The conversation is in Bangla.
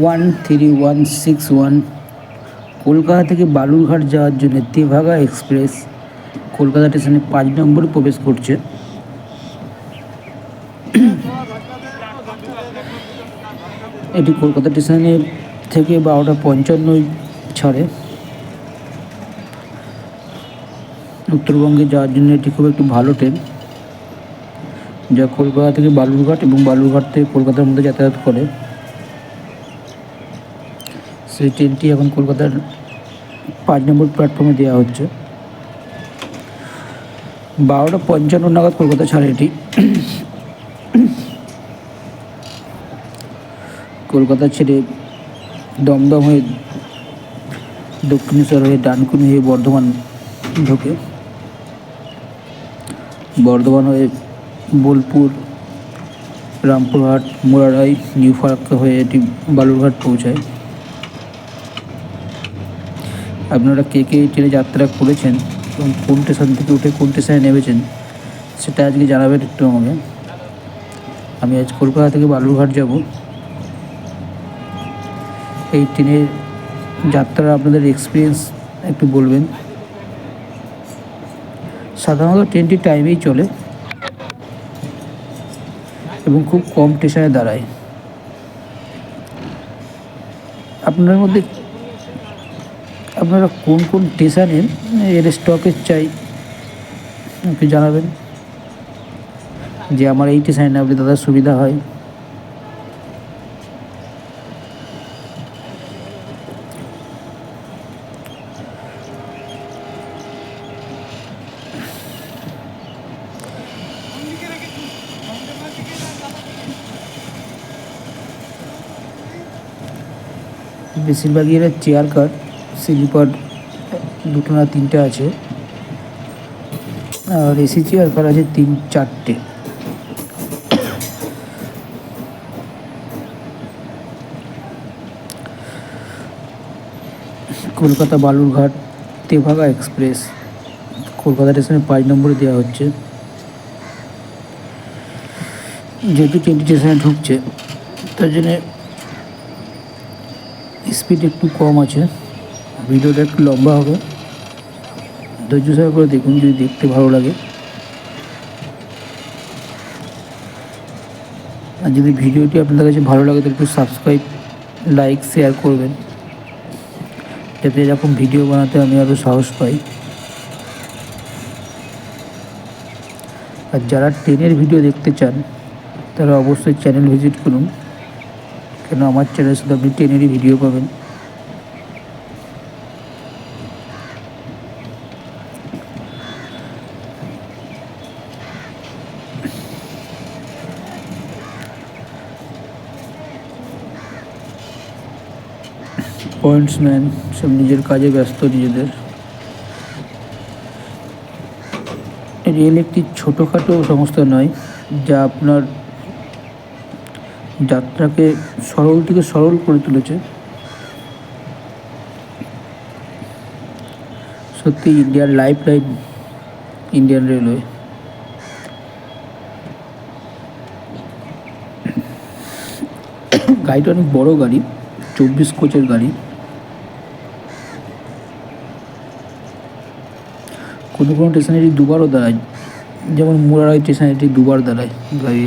One three one six one Kolkata থেকে বালুরঘাট যাওয়ার জন্য তেভাগা এক্সপ্রেস, কলকাতা স্টেশনে পাঁচ নম্বরে প্রবেশ করছে। এটি কলকাতা স্টেশনে থেকে বারোটা পঞ্চান্ন ছাড়ে। উত্তরবঙ্গে যাওয়ার জন্য এটি খুব একটি ভালো ট্রেন, যা কলকাতা থেকে বালুরঘাট এবং বালুরঘাট থেকে কলকাতার মধ্যে যাতায়াত করে। সেই ট্রেনটি এখন কলকাতার পাঁচ নম্বর প্ল্যাটফর্মে দেওয়া হচ্ছে। বারোটা পঞ্চান্ন নাগাদ কলকাতা ছাড়ে এটি। কলকাতা ছেড়ে দমদম হয়ে দক্ষিণেশ্বর হয়ে ডানকুনি হয়ে বর্ধমান ঢোকে। বর্ধমান হয়ে বোলপুর, রামপুরহাট মোরারাই নিউ ফারাক্কা হয়ে এটি বালুরঘাট পৌঁছায়। আপনারা কে কে ট্রেনে যাত্রা করেছেন এবং কোন স্টেশন থেকে উঠে কোন স্টেশনে নেমেছেন, সেটা আজকে জানাবেন একটু আমাকে। আমি আজ কলকাতা থেকে বালুরঘাট যাব। এই ট্রেনের যাত্রার আপনাদের এক্সপিরিয়েন্স একটু বলবেন। সাধারণত ট্রেনটি টাইমেই চলে এবং খুব কম স্টেশনে দাঁড়ায়। আপনাদের মধ্যে আপনারা কোন কোন স্টেশনে এর স্টপেজ চাই? একটু জানাবেন। যে আমার এই স্টেশনে আপনি দাদা সুবিধা হয়। বেশিরভাগই এরা চেয়ার কার স্লিপার দুটো না তিনটে আছে। আর এসি চেয়ার কার আছে তিন, চারটে। কলকাতা বালুরঘাট তেভাগা এক্সপ্রেস। কলকাতা স্টেশনে পাঁচ নম্বরে দেওয়া হচ্ছে। যেহেতু ট্রেনটি স্টেশনে ঢুকছে, তার জন্যে স্পিড একটু কম আছে। ভিডিওটা একটু লম্বা হবে। ধৈর্য সহকারে করে দেখুন যদি দেখতে ভালো লাগে। আর যদি ভিডিওটি আপনাদের কাছে ভালো লাগে তো একটু সাবস্ক্রাইব লাইক শেয়ার করবেন। যাতে এরকম ভিডিও বানাতে আমি আরও সাহস পাই। আর যারা ট্রেনের ভিডিও দেখতে চান, তারা অবশ্যই চ্যানেল ভিজিট করুন। কেন আমার চ্যানেল শুধু আপনি ট্রেনেরই ভিডিও পাবেন। পয়েন্টসম্যান সব নিজের কাজে ব্যস্ত, নিজেদের। রেল একটি ছোটোখাটো সংস্থা নয়, যা আপনার যাত্রাকে সরল থেকে সরল করে তুলেছে। সত্যি, ইন্ডিয়ার লাইফ লাইন ইন্ডিয়ান রেলওয়ে। গাড়িটা অনেক বড় গাড়ি, চব্বিশ কোচের গাড়ি। কোনো কোনো স্টেশনে এটি দুবারও দাঁড়ায়। যেমন মুরারাই স্টেশনে এটি দুবার দাঁড়ায় গাড়ি